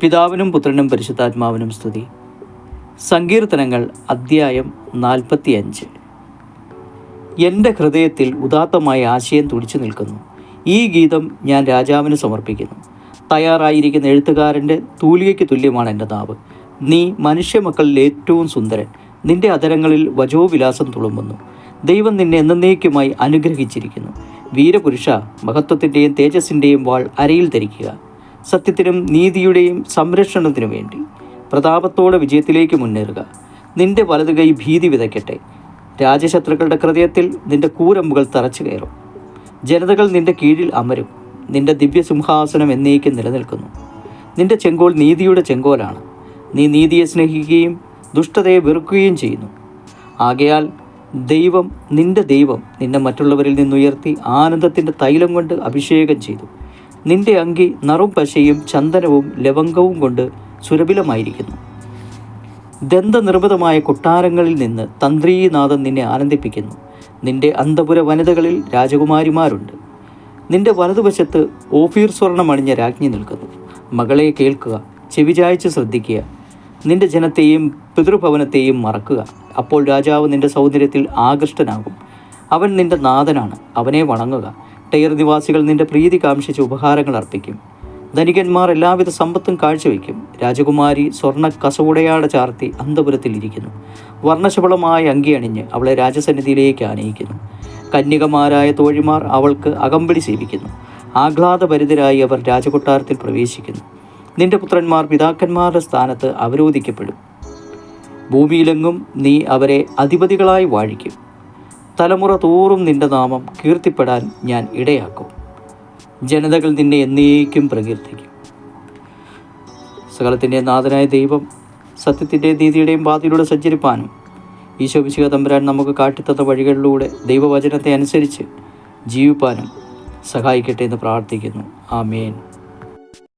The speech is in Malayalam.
പിതാവിനും പുത്രനും പരിശുദ്ധാത്മാവിനും സ്തുതി. സങ്കീർത്തനങ്ങൾ അദ്ധ്യായം നാൽപ്പത്തിയഞ്ച്. എന്റെ ഹൃദയത്തിൽ ഉദാത്തമായ ആശയം തുടിച്ചു നിൽക്കുന്നു. ഈ ഗീതം ഞാൻ രാജാവിന് സമർപ്പിക്കുന്നു. തയ്യാറായിരിക്കുന്ന എഴുത്തുകാരന്റെ തൂലികയ്ക്ക് തുല്യമാണ് എന്റെ നാവ്. നീ മനുഷ്യമക്കളിൽ ഏറ്റവും സുന്ദരൻ. നിന്റെ അതരങ്ങളിൽ വജോവിലാസം തുളുമ്പുന്നു. ദൈവം നിന്നെ എന്നേക്കുമായി അനുഗ്രഹിച്ചിരിക്കുന്നു. വീരപുരുഷ മഹത്വത്തിന്റെയും തേജസ്സിന്റെയും വാൾ അരയിൽ ധരിക്കുക. സത്യത്തിനും നീതിയുടെയും സംരക്ഷണത്തിനു വേണ്ടി പ്രതാപത്തോടെ വിജയത്തിലേക്ക് മുന്നേറുക. നിന്റെ വലതു കൈ ഭീതി വിതയ്ക്കട്ടെ. രാജശത്രുക്കളുടെ ഹൃദയത്തിൽ നിന്റെ കൂരമ്പുകൾ തറച്ചു കയറും. ജനതകൾ നിന്റെ കീഴിൽ അമരും. നിന്റെ ദിവ്യസിംഹാസനം എന്നേക്കും നിലനിൽക്കുന്നു. നിന്റെ ചെങ്കോൽ നീതിയുടെ ചെങ്കോലാണ്. നീ നീതിയെ സ്നേഹിക്കുകയും ദുഷ്ടതയെ വെറുക്കുകയും ചെയ്യുന്നു. ആകയാൽ ദൈവം നിന്റെ ദൈവം നിന്നെ മറ്റുള്ളവരിൽ നിന്നുയർത്തി ആനന്ദത്തിന്റെ തൈലം കൊണ്ട് അഭിഷേകം ചെയ്തു. നിന്റെ അങ്കി നറും പശയും ചന്ദനവും ലവംഗവും കൊണ്ട് സുരഭിലമായിരിക്കുന്നു. ദന്തനിർമ്മിതമായ കൊട്ടാരങ്ങളിൽ നിന്ന് തന്ത്രീനാഥൻ നിന്നെ ആനന്ദിപ്പിക്കുന്നു. നിന്റെ അന്തപുര വനിതകളിൽ രാജകുമാരിമാരുണ്ട്. നിന്റെ വലതുവശത്ത് ഓഫീർ സ്വർണമണിഞ്ഞ രാജ്ഞി നിൽക്കുന്നു. മകളെ കേൾക്കുക ചെവിചായ്ച്ച് ശ്രദ്ധിക്കുക. നിന്റെ ജനത്തെയും പിതൃഭവനത്തെയും മറക്കുക. അപ്പോൾ രാജാവ് നിന്റെ സൗന്ദര്യത്തിൽ ആകൃഷ്ടനാകും. അവൻ നിന്റെ നാഥനാണ്. അവനെ വണങ്ങുക. ടയർ നിവാസികൾ നിന്റെ പ്രീതി കാംക്ഷിച്ച് ഉപഹാരങ്ങൾ അർപ്പിക്കും. ധനികന്മാർ എല്ലാവിധ സമ്പത്തും കാഴ്ചവെക്കും രാജകുമാരി സ്വർണ കസവുടയാട ചാർത്തി അന്തപുരത്തിൽ ഇരിക്കുന്നു. വർണശബളമായ അങ്കി അണിഞ്ഞ് അവളെ രാജസന്നിധിയിലേക്ക് ആനയിക്കുന്നു. കന്യകമാരായ തോഴിമാർ അവൾക്ക് അകമ്പടി സേവിക്കുന്നു. ആഹ്ലാദഭരിതരായി അവർ രാജകൊട്ടാരത്തിൽ പ്രവേശിക്കുന്നു. നിന്റെ പുത്രന്മാർ പിതാക്കന്മാരുടെ സ്ഥാനത്ത് അവരോധിക്കപ്പെടും. ഭൂമിയിലെങ്ങും നീ അവരെ അധിപതികളായി വാഴിക്കും. തലമുറ തോറും നിന്റെ നാമം കീർത്തിപ്പെടാൻ ഞാൻ ഇടയാക്കും. ജനതകൾ നിന്നെ എന്നേക്കും പ്രകീർത്തിക്കും. സകലത്തിന്റെ നാഥനായ ദൈവം സത്യത്തിന്റെ നീതിയുടെയും പാതയിലൂടെ സഞ്ചരിപ്പാനും ഈശോ വിശുഖ തമ്പുരാൻ നമുക്ക് കാട്ടിത്തന്ന വഴികളിലൂടെ ദൈവവചനത്തെ അനുസരിച്ച് ജീവിപ്പാനും സഹായിക്കട്ടെ എന്ന് പ്രാർത്ഥിക്കുന്നു. ആമേൻ.